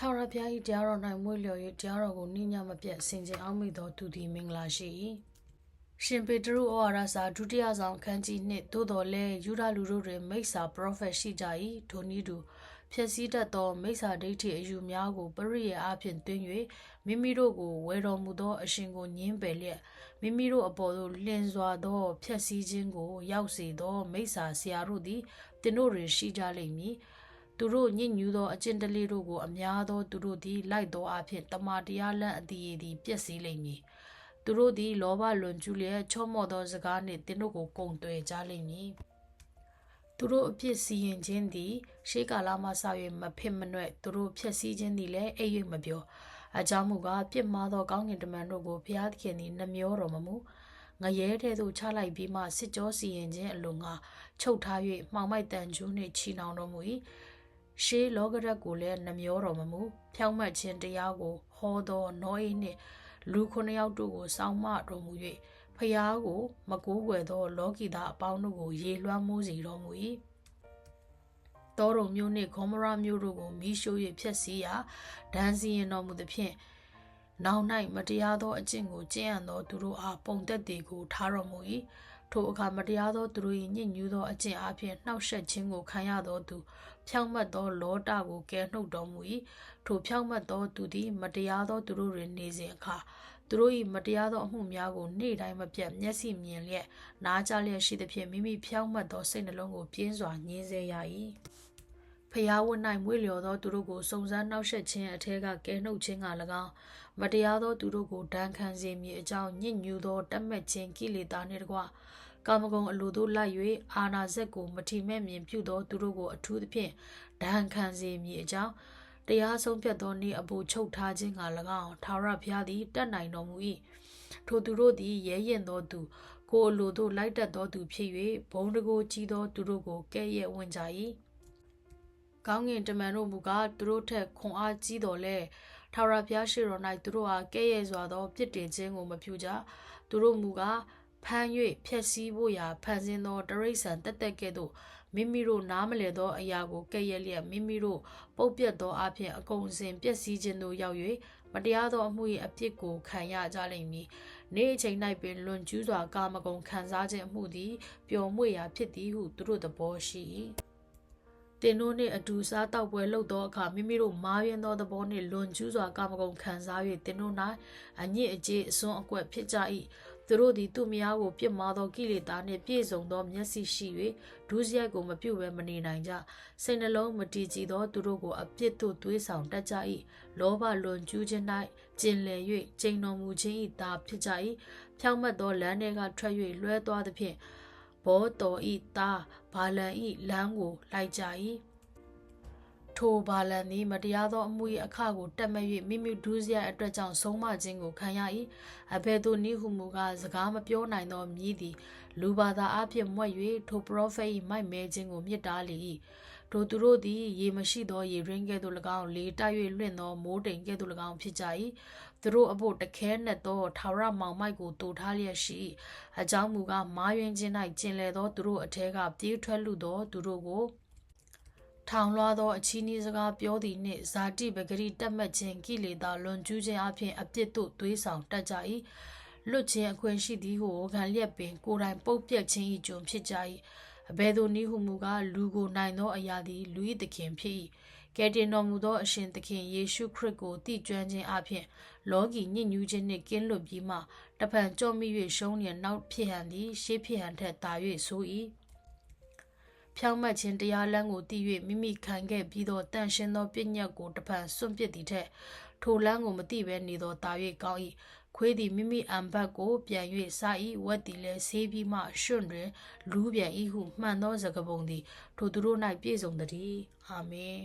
ထာဝရဘုရား၏တရားတော်၌မွေ့လျော်၍တရားတော်ကိုနှိညမပြတ်ဆင်ခြင်အောင်မိသောသူသည်မင်္ဂလာရှိ၏ရှင်ပေတရုဩဝါဒစာဒုတိယဆောင်ခန်းကြီးနှင့်သို့တော်လည်းယူဒလူတို့တွင်မိစ္ဆာပရောဖက်ရှိကြ၏ထိုနည်းတူဖြစ်စည်းတတ်သောမိစ္ဆာဒိဋ္ဌိအယူများကိုပရိယေအားဖြင့်တွင်၍မိမိတို့ကိုဝယ်တော်မူသောအရှင်ကိုညှင်းပယ်လျက်မိမိတို့အပေါ်သို့လင်းစွာသောဖြစ်စည်းခြင်းကို ရောက်စေသောမိစ္ဆာဆရာတို့သည်တင်တို့တွင်ရှိကြလိမ့်မည် သူတို့ညစ်ညူးသောအကျင့်တလေးတို့ကိုအများသောသူတို့သည်လိုက်သောအဖြစ်တမာတရားလန့်အသည်သည်ပျက်စီးလိမ့်မည်သူတို့သည်လောဘလွန်ကျူးလျက်ချော့မော့သောစကားနှင့်တင်တို့ကိုကုံတွယ်ကြလိမ့်မည်သူတို့အဖြစ်စီရင်ခြင်းသည်ရှေးကာလမှစ၍မဖြစ်မနွဲ့သူတို့ဖြစ်စည်းခြင်းသည်လည်းအိပ်၍မပြောအကြောင်းမူကားပြစ်မှားသောကောင်းကင်တမန်တို့ကိုဘုရားသခင်သည်နှမျောတော်မမူငရဲထဲသို့ချလိုက်ပြီးမှစစ်ကြောစီရင်ခြင်းအလိုငါချုပ်ထား၍မှောင်မိုက်တန်ကျူးနှင့်ချီနှောင်တော်မူ၏ ရှေးလောကရက်ကိုလည်းနှမျောတော်မမူဖြောင့်မတ်ခြင်းတရားကိုဟောသောနောအေးနှင့်လူခုနှစ်ယောက်တို့ကိုစောင့်မတော်မူ၍ဖျားကိုမကိုးကွယ်သော လောကီသားအပေါင်းတို့ကိုရေလွှမ်းမိုးစေတော်မူ၏တောရုံမျိုးနှင့်ဂေါမရမျိုးတို့ကိုမိရှို့၍ဖျက်ဆီးရာဒဏ်စီရင်တော်မူသဖြင့်နောက်၌မတရားသောအကျင့်ကိုကျင့်ရသောသူတို့အားပုံသက်တေကိုထားတော်မူ၏ ထိုအခါမတရားသောသူတို့၏ညစ်ညူးသောအကျင့်အပြင်နှောက်ယှက်ခြင်းကိုခံရသောသူဖြောင့်မတ်သောလောတကိုကယ်နှုတ်တော်မူ၏ထိုဖြောင့်မတ်သောသူသည် မတရားသောသူတို့တွင်နေစဉ်အခါသူတို့၏မတရားသောအမှုများကိုနေ့တိုင်းမပြတ်မျက်စိမြင်လျက်နားကြားလျက်ရှိသဖြင့်မိမိဖြောင့်မတ်သောစိတ်နှလုံးကိုပြင်းစွာညှင်းဆဲရ၏ ဖျားဝတ်၌မွေလျော်သောသူတို့ကိုစုံစမ်းနှောက်ယှက်ခြင်းအထက်ကကဲနှုတ်ခြင်းက၎င်းမတရားသောသူတို့ကိုဒဏ်ခံစေမည်အကြောင်းညစ်ညူသောတတ်မှတ်ခြင်းကိလေသာနှင့်တကွကာမဂုဏ်အလိုသို့လိုက်၍အာနာဇက်ကိုမထီမဲ့မြင်ပြုသောသူတို့ကိုအထူးသဖြင့်ဒဏ်ခံစေမည်အကြောင်းတရားဆုံးဖြတ်သောနေ့အဖို့ချုပ်ထားခြင်းက၎င်းထာဝရဘုရားသည်တတ်နိုင်တော်မူ၏ထိုသူတို့သည်ရဲရင်သောသူကိုအလိုသို့လိုက်တတ်သောသူဖြစ်၍ဘုံတကိုကြီးသောသူတို့ကိုကဲ့ရဲ့ဝင်ကြ၏ ကောင်းငင်တမန်တို့မူကားသူတို့ထက်ခွန်အားကြီးတော်လဲထာဝရဘုရားရှိတော်၌သူတို့အားကဲ့ရဲ့စွာသောပြစ်တင်ခြင်းကိုမပြုကြသူတို့မူကားဖမ်း၍ဖျက်ဆီးဖို့ရာဖန်ဆင်းသောတရိษံတက်တက်ကဲ့သို့မိမိတို့နားမလည်သောအရာကိုကဲ့ရဲ့လျက်မိမိတို့ပုတ်ပြတ်သောအဖြစ်အကုန်စင်ပျက်စီးခြင်းသို့ရောက်၍မတရားသောအမှု၏အပြစ်ကိုခံရကြလိမ့်မည်။နေ့အချိန်၌ပင်လွန်ကျူးစွာကာမဂုဏ်ခံစားခြင်းအမှုသည်ပျော်မွေ့ရာဖြစ်သည်ဟုသူတို့သဘောရှိ၏။ တင်တို့နှင့်အတူစားတောက်ပွဲလုပ်သောအခါမိမိတို့မားယွင်းသောသဘောနှင့်လွန်ကျူးစွာကာမဂုဏ်ခံစား၍တင်တို့၌အညစ်အကြေးအစွန်းအကွက်ဖြစ်ကြ၏သူတို့သည်သူများကိုပြစ်မှားသောကိလေသာနှင့်ပြည့်စုံသောမျက်စိရှိ၍ဒုစရိုက်ကိုမပြုတ်ဘဲမနေနိုင်ကြစိတ်နှလုံးမတည်ကြည်သောသူတို့ကိုအပြစ်သို့သွေးဆောင်တတ်ကြ၏လောဘလွန်ကျူးခြင်း၌ကျင်လည်၍ကျိန်တော်မူခြင်း၏သာဖြစ်ကြ၏ဖြောင့်မတ်သောလမ်းထဲကထွက်၍လွှဲသွားသဖြင့် ဘောတော်ဤသားဘာလန်ဤလမ်းကိုလိုက်ကြ၏ထိုဘာလန်သည်မတရားသောအမှု၏အခကိုတက်မဲ့၍မိမိဒုစရိုက်အတွက်ကြောင့်ဆုံးမခြင်းကိုခံရ၏အဘယ်သို့နည်းဟုမူကားစကားမပြောနိုင်သောမြည်သည်လူဘာသာအဖြစ်မွက်၍ထိုပရောဖက်၏မိုက်မဲခြင်းကိုမြစ်တားလေ၏ ထိုသူတို့သည်ရေမရှိသောရေရင်းကဲ့သို့၎င်းလေတိုက်၍လွင့်သောမိုးတိမ်ကဲ့သို့၎င်းဖြစ်ကြ၏သူတို့အဖို့တခဲနှက်သောထာဝရမောင်မိုက်ကိုတူထားလျက်ရှိအကြောင်းမူကားမာယွင်းခြင်း၌ကျင်လည်သောသူတို့အထက်ကပြေးထွက်လူသောသူတို့ကိုထောင်လွှားသောအချီးနှီးစကားပြောသည်နှင့်ဇာတိပဂရိတက်မှတ်ခြင်းကိလေသာလွန်ကျူးခြင်းအပြင်အပြစ်တို့သွေးဆောင်တတ်ကြ၏လွတ်ခြင်းအခွင့်ရှိသည်ဟုခံလျက်ပင်ကိုယ်တိုင်ပုတ်ပြက်ခြင်း၏ကျွန်ဖြစ်ကြ၏ အဘယ်သို့နည်းဟုမူကားလူကိုနိုင်သောအရာသည်လူ၏သခင်ဖြစ်၏ကယ်တင်တော်မူသောအရှင်သခင်ယေရှုခရစ်ကိုတည်ကျွမ်းခြင်းအပြင်လောကီညစ်ညူးခြင်းနှင့်ကင်းလွတ်ပြီးမှတပံကြော့မိ၍ရှုံးလျက်နောက်ဖြစ်ဟန်သည်ရှေးဖြစ်ဟန်ထက်သာ၍ဆို၏ဖြောင်းမတ်ခြင်းတရားလမ်းကိုတည်၍မိမိခံခဲ့ပြီးသောတန်ရှင်းသောပြည့်ညတ်ကိုတပံစွန့်ပစ်သည်ထက်ထိုလမ်းကိုမသိဘဲနေသောတာ၍ကောင်း၏ ခွေးသည်မိမိအံဘတ်ကိုပြန်၍စား၏ဝက်သည်လည်းဆေးပြီးမှရွှွန့်တွင်လူးပြန်၏ဟုမှန်သောစကားပုံသည်ထိုသူတို့၌ပြည့်စုံသည်အာမင်